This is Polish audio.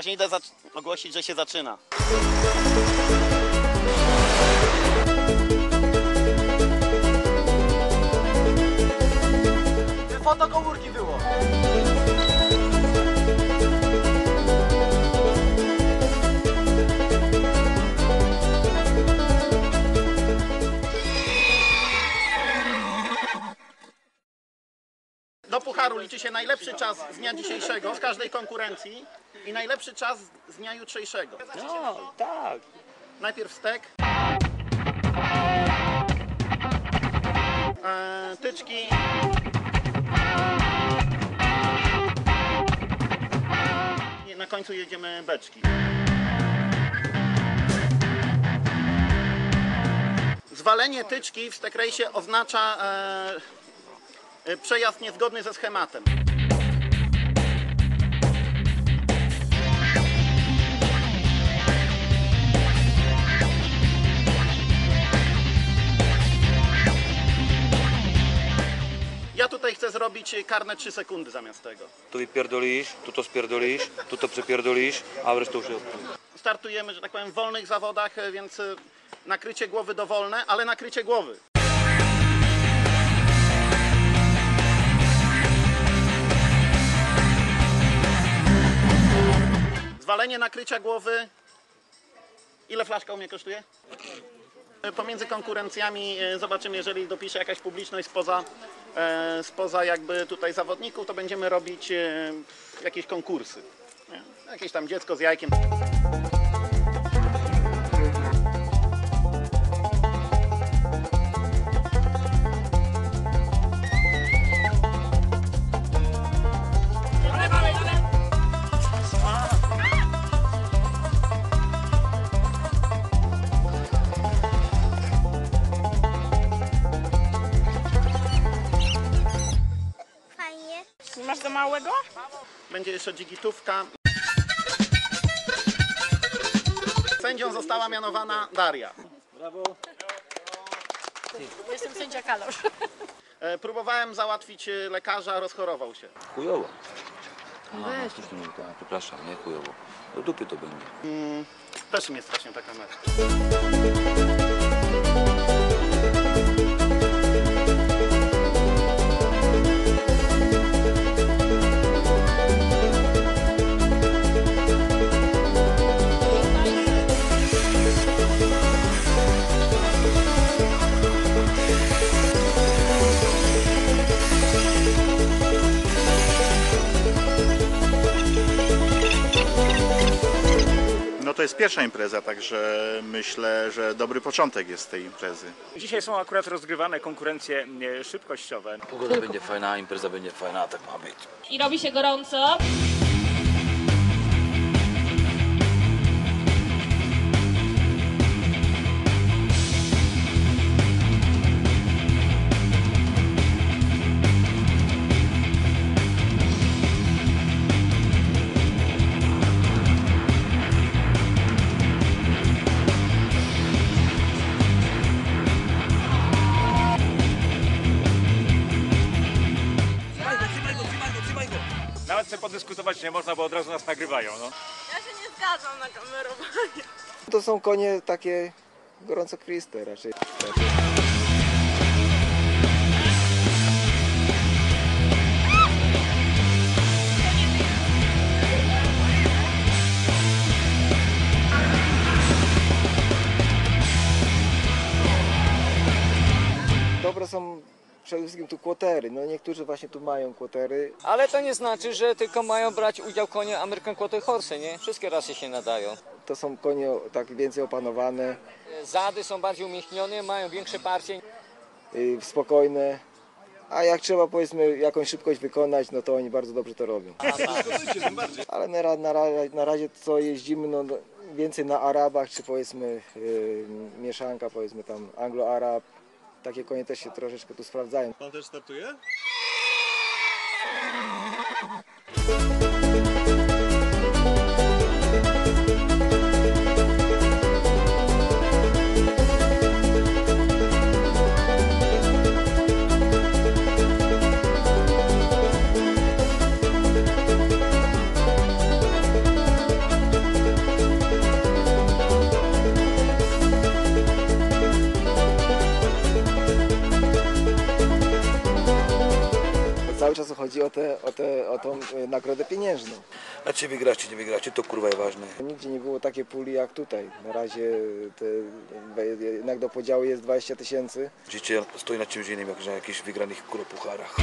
właśnie idę ogłosić, że się zaczyna. Pucharu liczy się najlepszy czas z dnia dzisiejszego w każdej konkurencji i najlepszy czas z dnia jutrzejszego. No, tak. Najpierw stek. E, tyczki. I na końcu jedziemy beczki. Zwalenie tyczki w stekrejsie oznacza e, przejazd niezgodny ze schematem. Ja tutaj chcę zrobić karne 3 sekundy zamiast tego. Tu wypierdolisz, tu to spierdolisz, tu to przepierdolisz, a resztę już jest. startujemy, że tak powiem, w wolnych zawodach, e, więc e, nakrycie głowy dowolne, ale nakrycie głowy. Zwalenie nakrycia głowy. Ile flaszka u mnie kosztuje? Pomiędzy konkurencjami e, zobaczymy, jeżeli dopisze jakaś publiczność spoza, e, spoza jakby tutaj zawodników, to będziemy robić e, jakieś konkursy. Jakieś tam dziecko z jajkiem. Małego? Będzie jeszcze dzigitówka. Sędzią została mianowana Daria. Jestem sędzia Kalosz. E, Próbowałem załatwić e, lekarza, rozchorował się. Chujowo. Weź. Przepraszam, nie chujowo. Do dupy to będzie. Też mnie strasznie ta kamera. Pierwsza impreza, także myślę, że dobry początek jest tej imprezy. Dzisiaj są akurat rozgrywane konkurencje e, szybkościowe. Pogoda będzie fajna, impreza będzie fajna, tak ma być. I robi się gorąco. Sobie podyskutować nie można, bo od razu nas nagrywają. No. Ja się nie zgadzam na kamerowanie. To są konie takie gorącokrwiste raczej. Przede wszystkim tu kłotery. No niektórzy właśnie tu mają kłotery. Ale to nie znaczy, że tylko mają brać udział konie American Quarter Horse, nie? Wszystkie rasy się nadają. To są konie tak więcej opanowane, Zady są bardziej umieśnione, mają większe parcie. y, spokojne. A jak trzeba powiedzmy jakąś szybkość wykonać, no to oni bardzo dobrze to robią. Ale na, na, na razie co jeździmy, no no, więcej na Arabach, czy powiedzmy y, mieszanka, powiedzmy tam Anglo-Arab. Takie konie też się troszeczkę tu sprawdzają. Pan też startuje? Chodzi o, te, o, te, o tą e, nagrodę pieniężną. A czy wygrać, czy nie wygrać, to kurwa jest ważne? Nigdzie nie było takiej puli jak tutaj. Na razie te, jednak do podziału jest 20 tysięcy. Życie stoi na czymś innym, jak na jakichś wygranych kurwa pucharach.